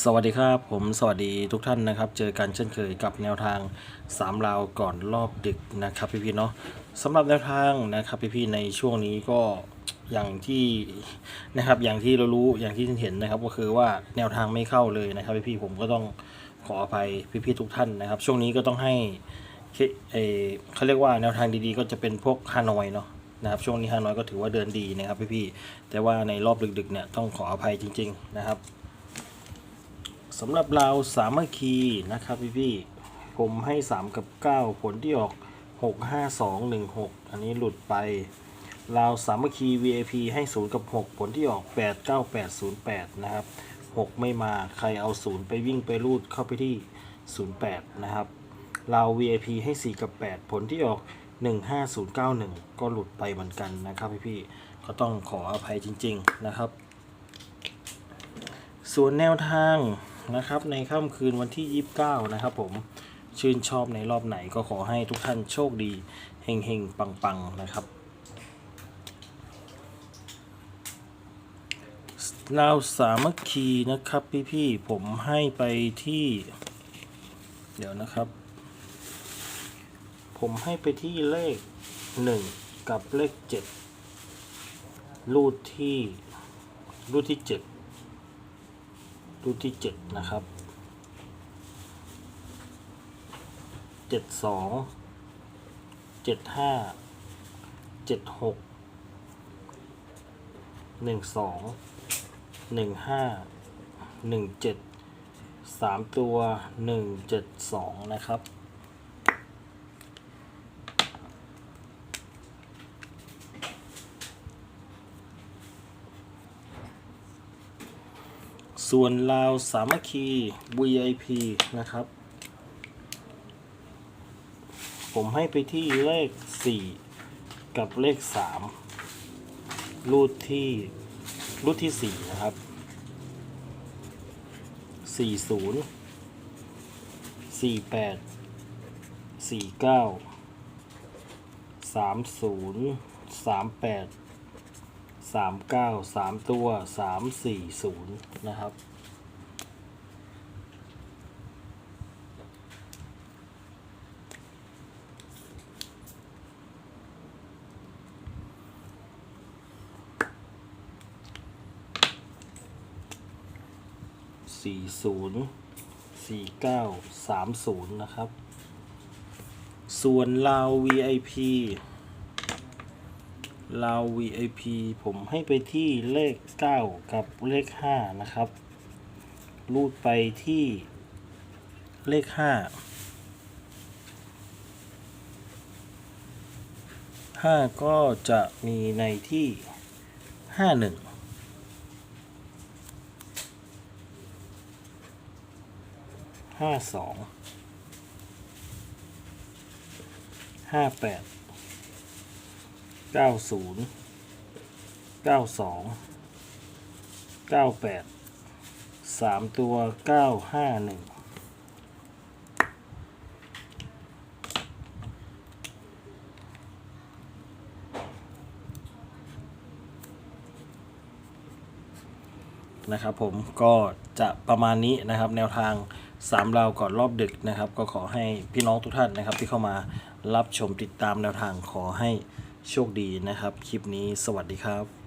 สวัสดีครับผมสวัสดีทุกท่านนะครับ เจอกันเช่นเคยกับแนวทาง 3 ราวก่อนรอบดึกนะครับพี่ๆเนาะสำหรับแนวทางนะครับพี่ๆในช่วงนี้ก็อย่างที่นะครับอย่างที่เรารู้อย่างที่เห็นนะครับ ก็คือว่าแนวทางไม่เข้าเลยนะครับพี่ๆผมก็ต้องขออภัยพี่ๆทุกท่านนะครับ ช่วงนี้ก็ต้องให้เออเขาเรียกว่าแนวทางดีๆ ก็จะเป็นพวกฮานอยเนาะนะครับช่วงนี้ฮานอยก็ถือว่าเดินดีนะครับพี่ๆแต่ว่าในรอบดึกๆเนี่ยต้องขออภัยจริง ๆ นะครับ สำหรับเราสามัคคีนะครับพี่พี่ผมให้ 3 กับ 9 ผลที่ออก 6 5 2 1 6 อันนี้หลุดไปราวสามัคคี VIP ให้ 0 กับ 6 ผลที่ออก 8 9 8 0 8 นะครับ 6 ไม่มาใครเอา 0 ไปวิ่งไปรูดเข้าไปที่ 08 นะครับราว VIP ให้ 4 กับ 8 ผลที่ออก 15091 ก็หลุดไปเหมือนกันนะครับพี่พี่ก็ต้องขออภัยจริง ๆ นะครับ ส่วนแนวทาง นะครับ ในค่ำคืนวันที่ 29 นะครับผมชื่นชอบในรอบไหนก็ขอให้ทุกท่านโชคดีเฮงเฮงปังปังๆ นะครับลาวสามัคคีนะครับพี่ๆ ผมให้ไปที่ เดี๋ยวนะครับ ผมให้ไปที่เลข 1 กับเลข 7 รูดที่รูดที่ 7 รูปที่เจ็ดนะครับเจ็ดสองเจ็ดห้าเจ็ดหกหนึ่งสองหนึ่งห้าหนึ่งเจ็ดสามตัวหนึ่งเจ็ดสองนะครับ ส่วนลาวสามัคคี VIP นะครับ ผมให้ไปที่เลข 4 กับเลข 3 รูดที่รูดที่ 4 นะครับ 40 48 49 30 38 สามเก้าสามตัวสามสี่ศูนย์นะครับ สี่ศูนย์สี่เก้าสามศูนย์นะครับ ส่วนลาว VIP ลาว VIP ผมให้ไปที่เลข 9 กับเลข 5 นะครับ รูดไปที่เลข 5 5 ก็จะมีในที่ 51 52 58 เก้าศูนย์เก้าสองเก้าแปดสามตัวเก้าห้าหนึ่งนะครับผมก็จะประมาณนี้นะครับ แนวทางสามราวก่อนรอบดึกนะครับ ก็ขอให้พี่น้องทุกท่านนะครับ ที่เข้ามารับชมติดตามแนวทางขอให้ โชคดีนะครับ คลิปนี้สวัสดีครับ